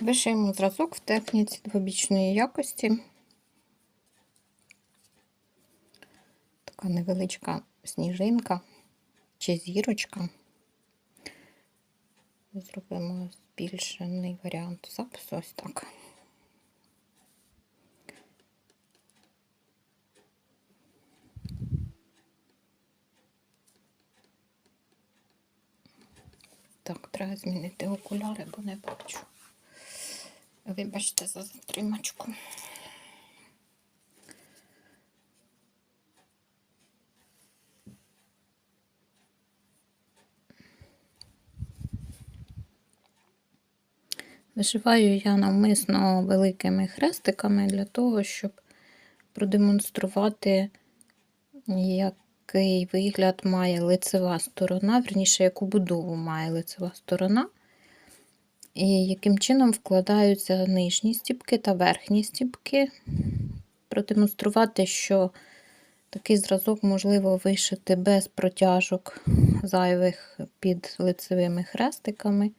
Вишиємо зразок в техніці двобічної якості. Така невеличка сніжинка чи зірочка. Зробимо збільшений варіант запису ось так. Так, треба змінити окуляри, бо не бачу. Вибачте за затримачку. Вишиваю я навмисно великими хрестиками для того, щоб продемонструвати, який вигляд має лицева сторона, верніше, яку будову має лицева сторона, яким чином вкладаються нижні стіпки та верхні стіпки. Продемонструвати, що такий зразок можливо вишити без протяжок зайвих під лицевими хрестиками.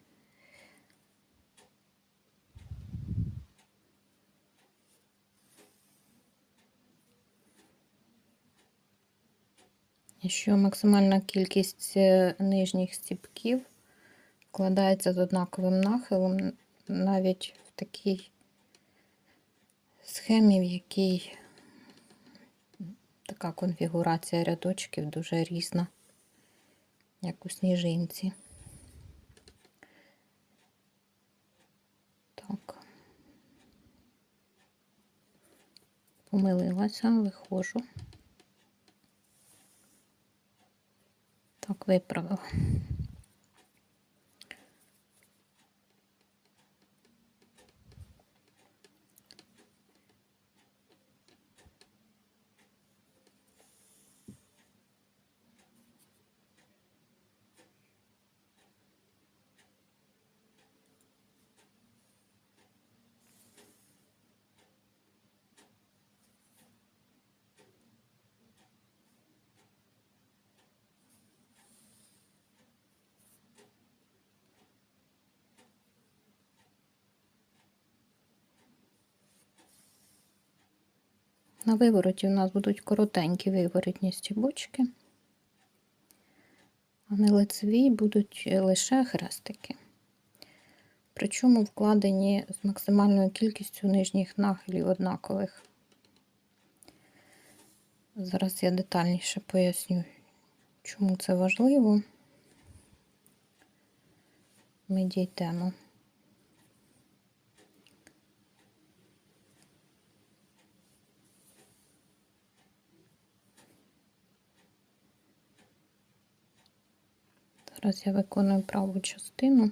І що максимальна кількість е, нижніх стіпків вкладається з однаковим нахилом навіть в такій схемі, в якій така конфігурація рядочків дуже різна, як у сніжинці. Так. Помилилася, виходжу. Так, виправила. На вивороті у нас будуть коротенькі виворотні стібочки, а на лицевій будуть лише хрестики. Причому вкладені з максимальною кількістю нижніх нахилів однакових. Зараз я детальніше поясню, чому це важливо. Ми дійдемо. Зараз я виконую праву частину.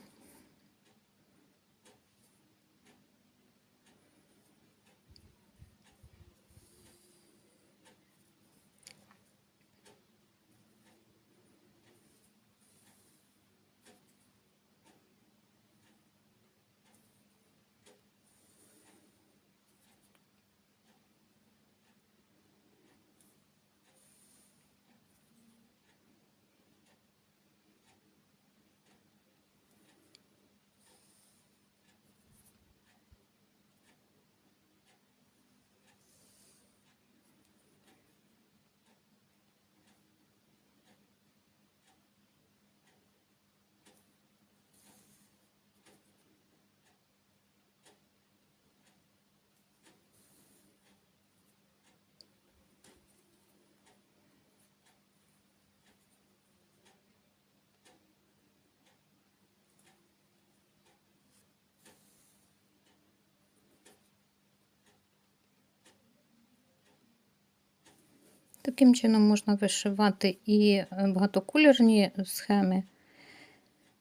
Таким чином можна вишивати і е, багатокольорні схеми.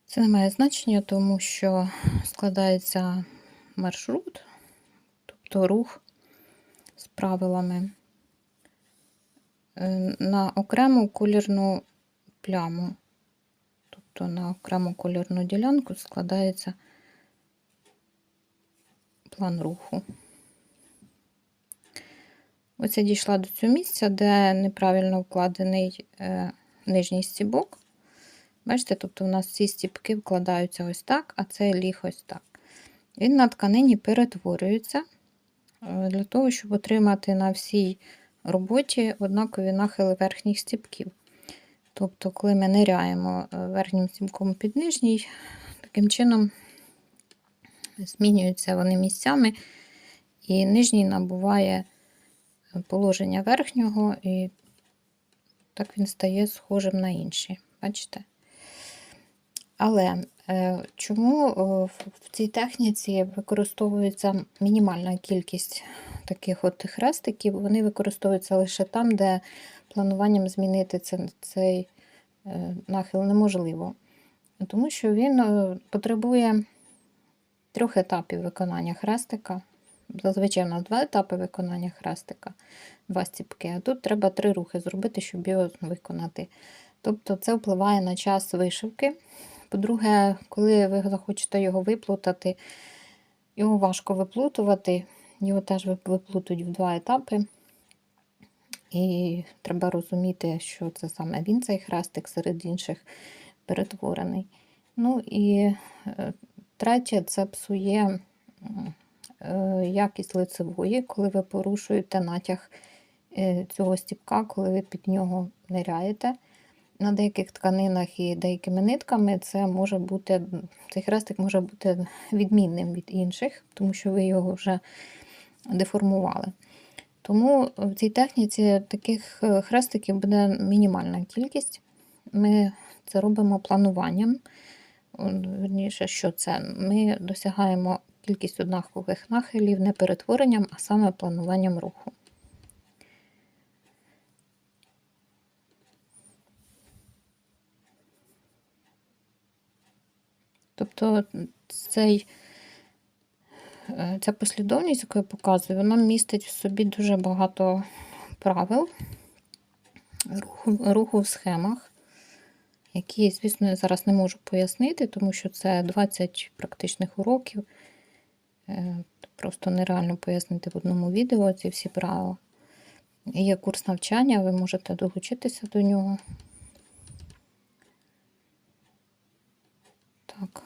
Це не має значення, тому що складається маршрут, тобто рух з правилами е, на окрему колірну пляму, тобто на окрему кольорну ділянку складається план руху. Ось я дійшла до цього місця, де неправильно вкладений е, нижній стібок. Бачите, тобто у нас ці стібки вкладаються ось так, а цей ліг ось так. Він на тканині перетворюється е, для того, щоб отримати на всій роботі однакові нахили верхніх стіпків. Тобто, коли ми ниряємо е, верхнім стіпком під нижній, таким чином змінюються вони місцями, і нижній набуває положення верхнього, і так він стає схожим на інші. Бачите? Але е, чому в цій техніці використовується мінімальна кількість таких от хрестиків? Вони використовуються лише там, де плануванням змінити цей е, нахил неможливо. Тому що він е, потребує трьох етапів виконання хрестика. Зазвичай у нас два етапи виконання хрестика, два стіпки, а тут треба три рухи зробити, щоб його виконати. Тобто це впливає на час вишивки. По-друге, коли ви захочете його виплутати, його важко виплутувати, його теж виплутують в два етапи. І треба розуміти, що це саме він, цей хрестик серед інших перетворений. Ну і е, третє, це псує якість лицевої, коли ви порушуєте натяг е, цього стіпка, коли ви під нього ниряєте на деяких тканинах і деякими нитками це може бути, цей хрестик може бути відмінним від інших, тому що ви його вже деформували. Тому в цій техніці таких е, хрестиків буде мінімальна кількість. Ми це робимо плануванням. Верніше, що це? Ми досягаємо кількість однакових нахилів не перетворенням, а саме плануванням руху. Тобто цей, е, ця послідовність, яку я показую, вона містить в собі дуже багато правил руху, руху в схемах, які, звісно, я зараз не можу пояснити, тому що це 20 практичних уроків. Е, просто нереально пояснити в одному відео ці всі правила. Є курс навчання, ви можете долучитися до нього. Так.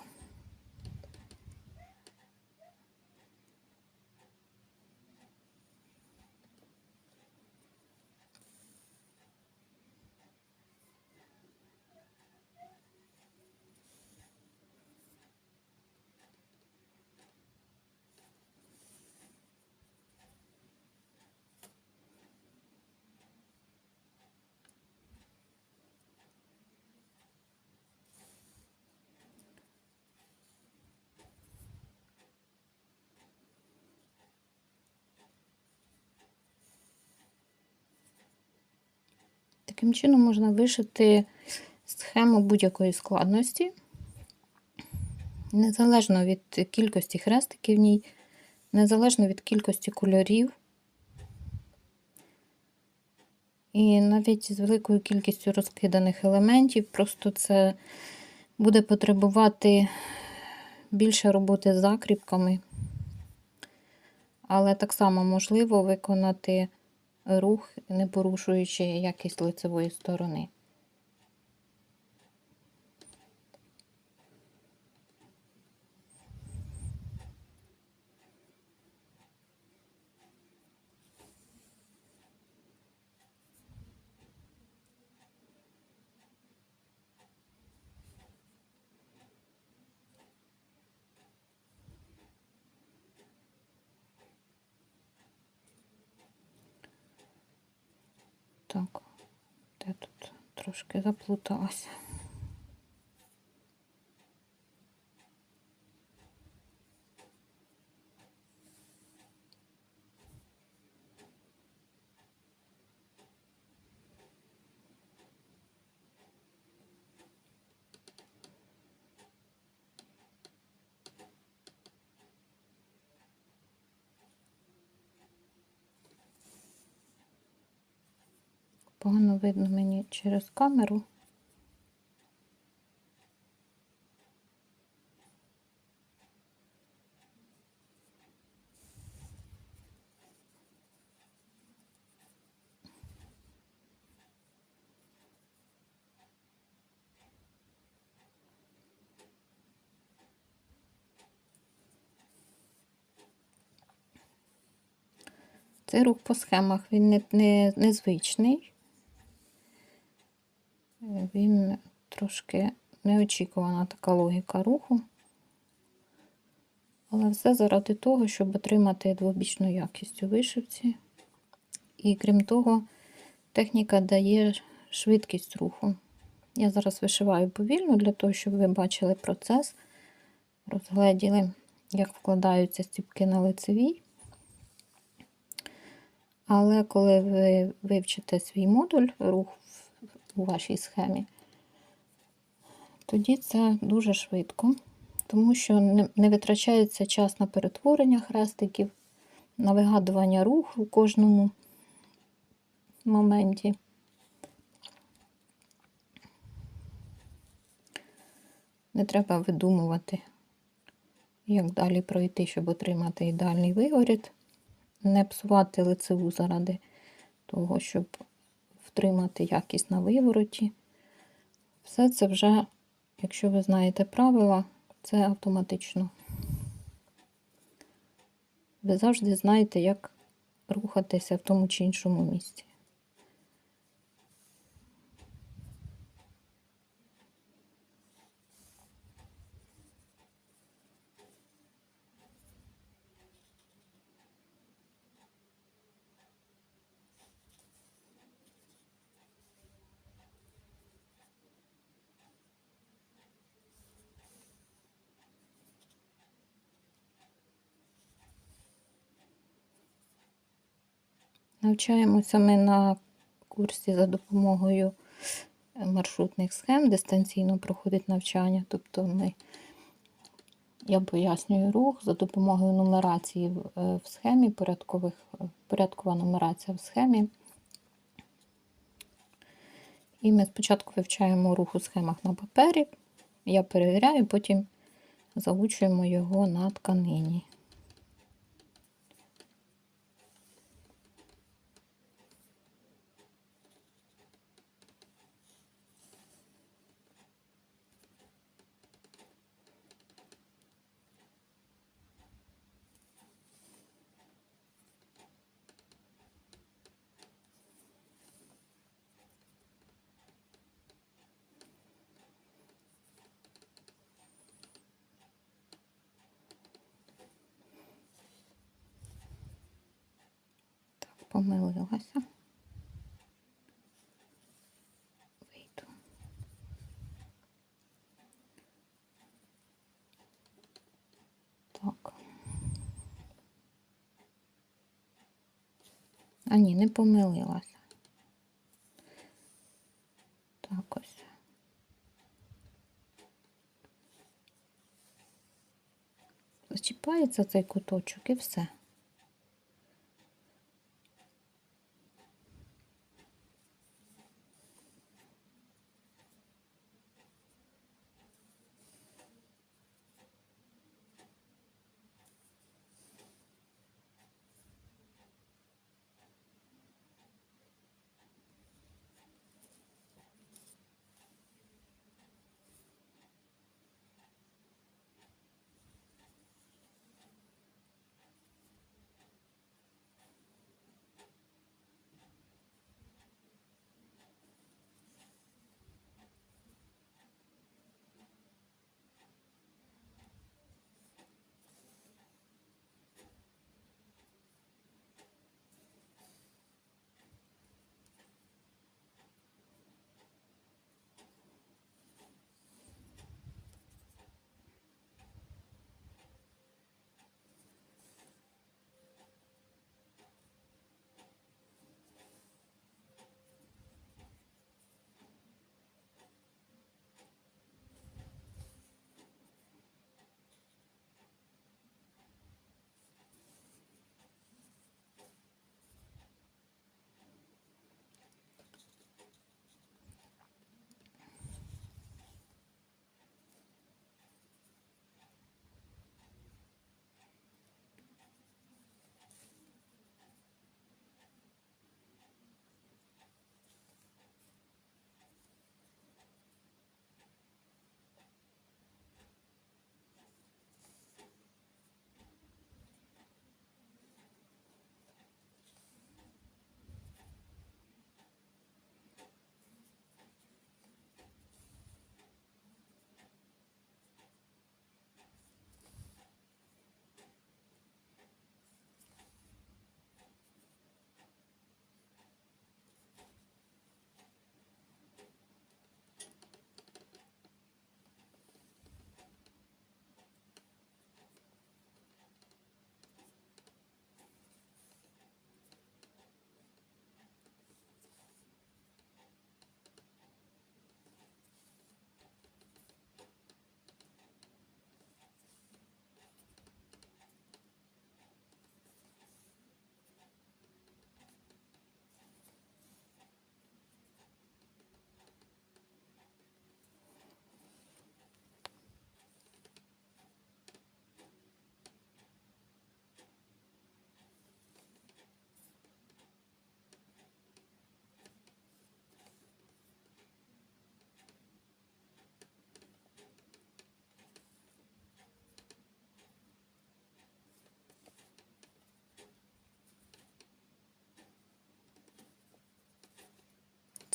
Таким чином можна вишити схему будь-якої складності, незалежно від кількості хрестиків в ній, незалежно від кількості кольорів. І навіть з великою кількістю розкиданих елементів, просто це буде потребувати більше роботи з закріпками, але так само можливо виконати рух, не порушуючи якість лицевої сторони. Так, де тут трошки заплуталася. Погано видно мені через камеру. Це рух по схемах він не, не, незвичний. Він трошки неочікувана така логіка руху. Але все заради того, щоб отримати двобічну якість у вишивці. І крім того, техніка дає швидкість руху. Я зараз вишиваю повільно для того, щоб ви бачили процес, розгледіли, як вкладаються стіпки на лицевій. Але коли ви вивчите свій модуль, рух в- у вашій схемі, тоді це дуже швидко, тому що не, витрачається час на перетворення хрестиків, на вигадування руху в кожному моменті. Не треба видумувати, як далі пройти, щоб отримати ідеальний вигорід, не псувати лицеву заради того, щоб втримати якість на вивороті. Все це вже, якщо ви знаєте правила, це автоматично. Ви завжди знаєте, як рухатися в тому чи іншому місці. Навчаємося ми на курсі за допомогою е, маршрутних схем, дистанційно проходить навчання. Тобто ми, я пояснюю рух за допомогою нумерації в, е, схемі, порядкових, е, порядкова нумерація в схемі. І ми спочатку вивчаємо рух у схемах на папері. Я перевіряю, потім заучуємо його на тканині. Так, помилилася. Вийду. Так. А ні, не помилилася. Так ось. Зачіпається цей куточок і все.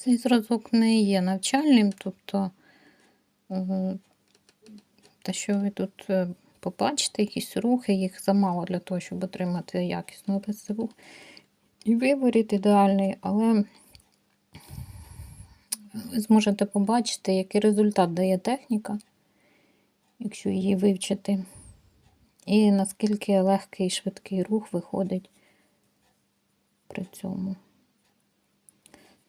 Цей зразок не є навчальним, тобто е, те, що ви тут е, побачите, якісь рухи, їх замало для того, щоб отримати якісну лицеву і виворіт ідеальний, але ви зможете побачити, який результат дає техніка, якщо її вивчити, і наскільки легкий і швидкий рух виходить при цьому.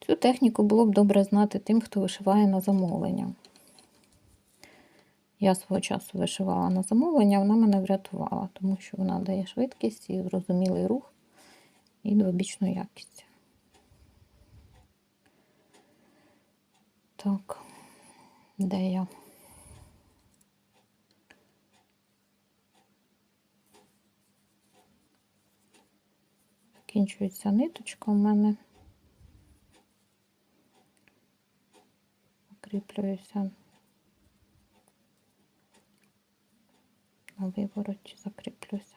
Цю техніку було б добре знати тим, хто вишиває на замовлення. Я свого часу вишивала на замовлення, вона мене врятувала, тому що вона дає швидкість і зрозумілий рух і двобічну якість. Так, де я? Закінчується ниточка у мене. Закріплююся на вивороті, закріплюся.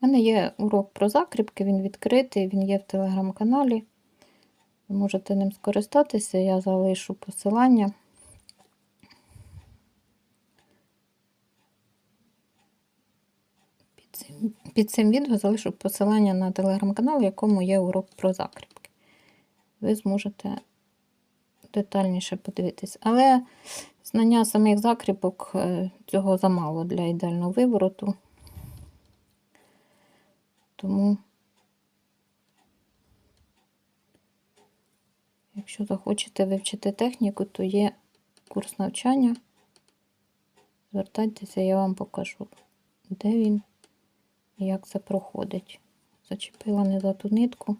У мене є урок про закріпки, він відкритий, він є в телеграм-каналі. Ви можете ним скористатися, я залишу посилання. Під цим, під цим відео залишу посилання на телеграм-канал, в якому є урок про закріпки. Ви зможете детальніше подивитись. Але знання самих закріпок е, цього замало для ідеального вивороту. Тому, якщо захочете вивчити техніку, то є курс навчання. Звертайтеся, я вам покажу, де він як це проходить. Зачепила не за ту нитку.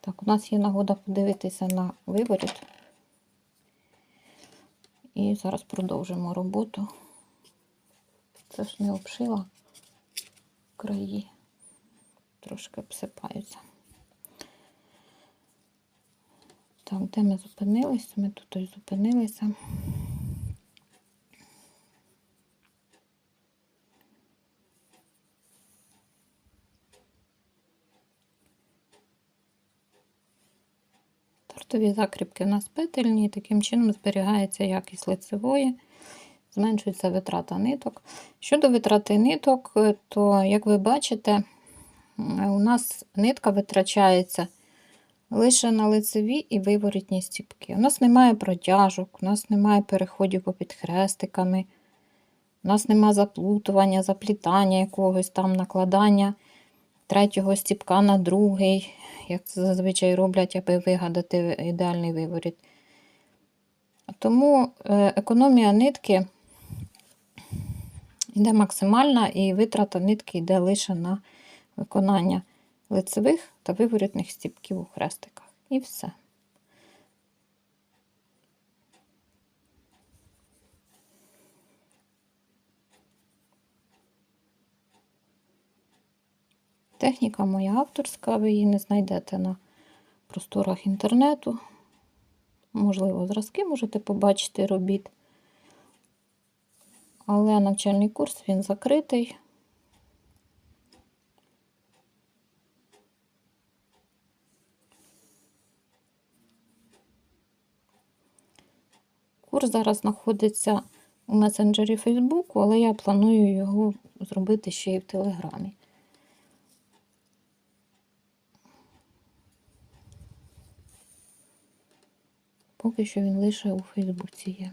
Так, у нас є нагода подивитися на виворіт. І зараз продовжимо роботу. Це ж не обшила краї, трошки обсипаються. Так, де ми зупинилися? Ми тут ось зупинилися. Тортові закріпки у нас петельні, таким чином зберігається якість лицевої, зменшується витрата ниток. Щодо витрати ниток, е, то, як ви бачите, у нас нитка витрачається лише на лицеві і виворітні стіпки. У нас немає протяжок, у нас немає переходів попід хрестиками, у нас немає заплутування, заплітання якогось там накладання третього стіпка на другий, як це зазвичай роблять, аби вигадати ідеальний виворіт. Тому е, економія нитки йде максимальна, і витрата нитки йде лише на виконання лицевих та виворітних стіпків у хрестиках. І все. Техніка моя авторська, ви її не знайдете на просторах інтернету. Можливо, зразки можете побачити робіт. Але навчальний курс він закритий. Зараз знаходиться у месенджері Facebook, але я планую його зробити ще й в Телеграмі. Поки що він лише у Фейсбуці є.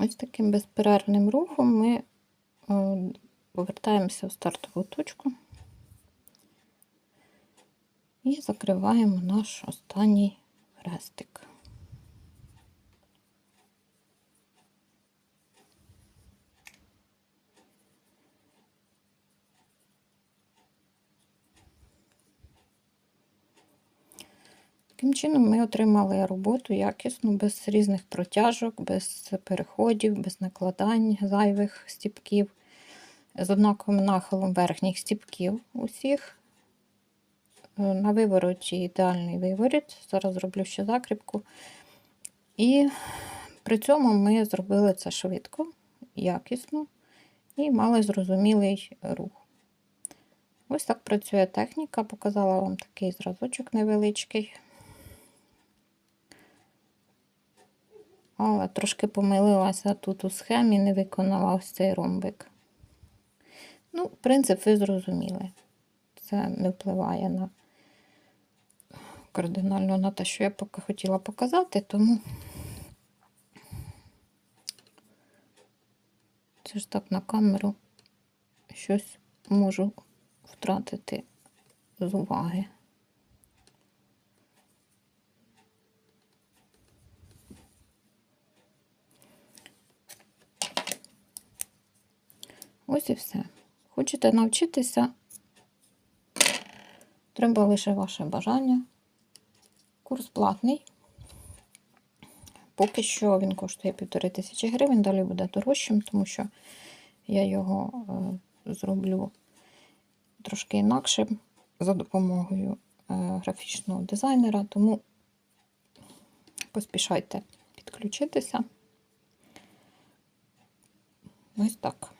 Ось таким безперервним рухом ми е, повертаємося в стартову точку і закриваємо наш останній хрестик. Таким чином ми отримали роботу якісну, без різних протяжок, без переходів, без накладань зайвих стіпків, з однаковим нахилом верхніх стіпків усіх. Е, На вивороті ідеальний виворіт. Зараз зроблю ще закріпку. І при цьому ми зробили це швидко, якісно і мали зрозумілий рух. Ось так працює техніка. Показала вам такий зразочок невеличкий. Але трошки помилилася тут у схемі, не виконала ось цей ромбик. Ну, принцип ви зрозуміли. Це не впливає на кардинально на те, що я поки хотіла показати, тому це ж так на камеру щось можу втратити з уваги. Ось і все. Хочете навчитися, треба лише ваше бажання. Курс платний. Поки що він коштує півтори тисячі гривень, далі буде дорожчим, тому що я його е, зроблю трошки інакше за допомогою е, графічного дизайнера, тому поспішайте підключитися. Ось так.